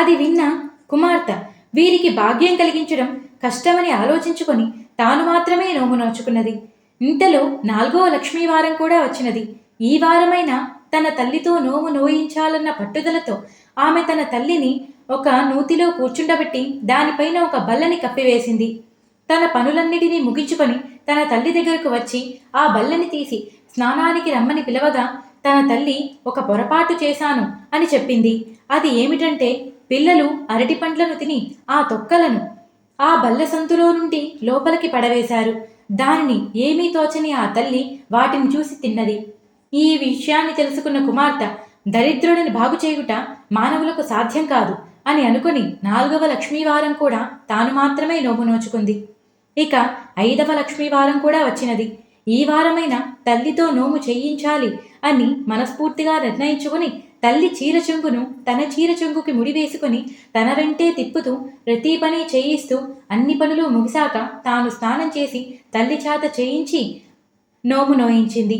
అది విన్న కుమార్తె వీరికి భాగ్యం కలిగించడం కష్టమని ఆలోచించుకొని తాను మాత్రమే నోము నోచుకున్నది. ఇంతలో నాలుగవ లక్ష్మీ వారం కూడా వచ్చినది. ఈ వారమైన తన తల్లితో నోము నోయించాలన్న పట్టుదలతో ఆమె తన తల్లిని ఒక నూతిలో కూర్చుండబెట్టి దానిపైన ఒక బల్లని కప్పివేసింది. తన పనులన్నిటినీ ముగించుకొని తన తల్లి దగ్గరకు వచ్చి ఆ బల్లని తీసి స్నానానికి రమ్మని పిలవగా తన తల్లి ఒక పొరపాటు చేశాను అని చెప్పింది. అది ఏమిటంటే పిల్లలు అరటి పండ్లను తిని ఆ తొక్కలను ఆ బల్ల సంతులో నుండి లోపలికి పడవేశారు. దానిని ఏమీ తోచని ఆ తల్లి వాటిని చూసి తిన్నది. ఈ విషయాన్ని తెలుసుకున్న కుమార్తె దరిద్రుడిని బాగు చేయుట మానవులకు సాధ్యం కాదు అని అనుకుని నాలుగవ లక్ష్మీవారం కూడా తాను మాత్రమే నోము నోచుకుంది. ఇక ఐదవ లక్ష్మీవారం కూడా వచ్చినది. ఈ వారమైన తల్లితో నోము చేయించాలి అని మనస్ఫూర్తిగా నిర్ణయించుకుని తల్లి చీర చెంగును తన చీర చెంగుకి ముడివేసుకుని తన వెంటే తిప్పుతూ ప్రతి పని చేయిస్తూ అన్ని పనులు ముగిశాక తాను స్నానం చేసి తల్లి చేత చేయించి నోము నోయించింది.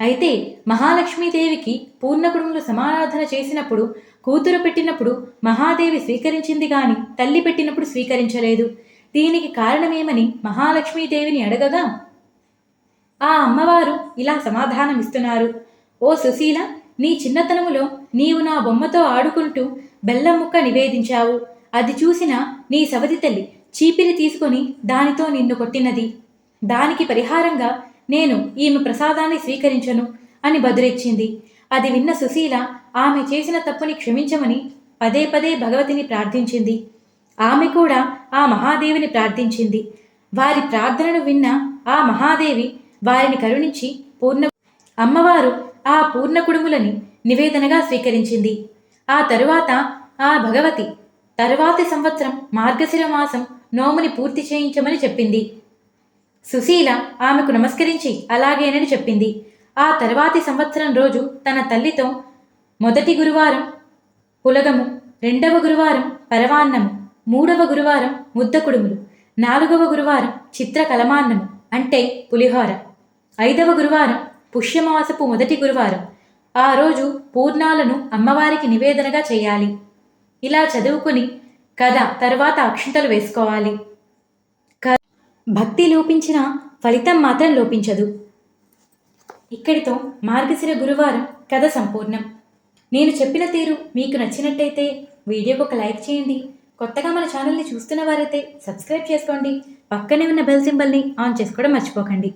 అయితే మహాలక్ష్మీదేవికి పూర్ణకుడుములు సమారాధన చేసినప్పుడు కూతురు పెట్టినప్పుడు మహాదేవి స్వీకరించింది గాని తల్లి పెట్టినప్పుడు స్వీకరించలేదు. దీనికి కారణమేమని మహాలక్ష్మీదేవిని అడగగా ఆ అమ్మవారు ఇలా సమాధానమిస్తున్నారు. ఓ సుశీల నీ చిన్నతనములో నీవు నా బొమ్మతో ఆడుకుంటూ బెల్లం ముక్క నివేదించావు. అది చూసిన నీ సవతి తల్లి చీపిరి తీసుకొని దానితో నిన్ను కొట్టినది. దానికి పరిహారంగా నేను ఈమె ప్రసాదాన్ని స్వీకరించను అని బదులిచ్చింది. అది విన్న సుశీల ఆమె చేసిన తప్పుని క్షమించమని పదే పదే భగవతిని ప్రార్థించింది. ఆమె కూడా ఆ మహాదేవిని ప్రార్థించింది. వారి ప్రార్థనను విన్న ఆ మహాదేవి వారిని కరుణించి పూర్ణ అమ్మవారు ఆ పూర్ణ కుడుములని నివేదనగా స్వీకరించింది. ఆ తరువాత ఆ భగవతి తరువాతి సంవత్సరం మార్గశిర మాసం నోముని పూర్తి చేయించమని చెప్పింది. సుశీల ఆమెకు నమస్కరించి అలాగేనని చెప్పింది. ఆ తర్వాతి సంవత్సరం రోజు తన తల్లితో మొదటి గురువారం పులగము రెండవ గురువారం పరవాన్నము మూడవ గురువారం ముద్ద కుడుములు నాలుగవ గురువారం చిత్ర కలమాన్నము అంటే పులిహోర. ఐదవ గురువారం పుష్యమాసపు మొదటి గురువారం. ఆ రోజు పూర్ణాలను అమ్మవారికి నివేదనగా చేయాలి. ఇలా చదువుకుని కథ తర్వాత అక్షింతలు వేసుకోవాలి. క- భక్తి లోపించిన ఫలితం మాత్రం లోపించదు. ఇక్కడితో మార్గశిర గురువారం కథ సంపూర్ణం. నేను చెప్పిన తీరు మీకు నచ్చినట్టయితే వీడియోకి ఒక లైక్ చేయండి. కొత్తగా మన ఛానల్ని చూస్తున్న వారైతే సబ్స్క్రైబ్ చేసుకోండి. పక్కనే ఉన్న బెల్ సింబల్ని ఆన్ చేసుకోవడం మర్చిపోకండి.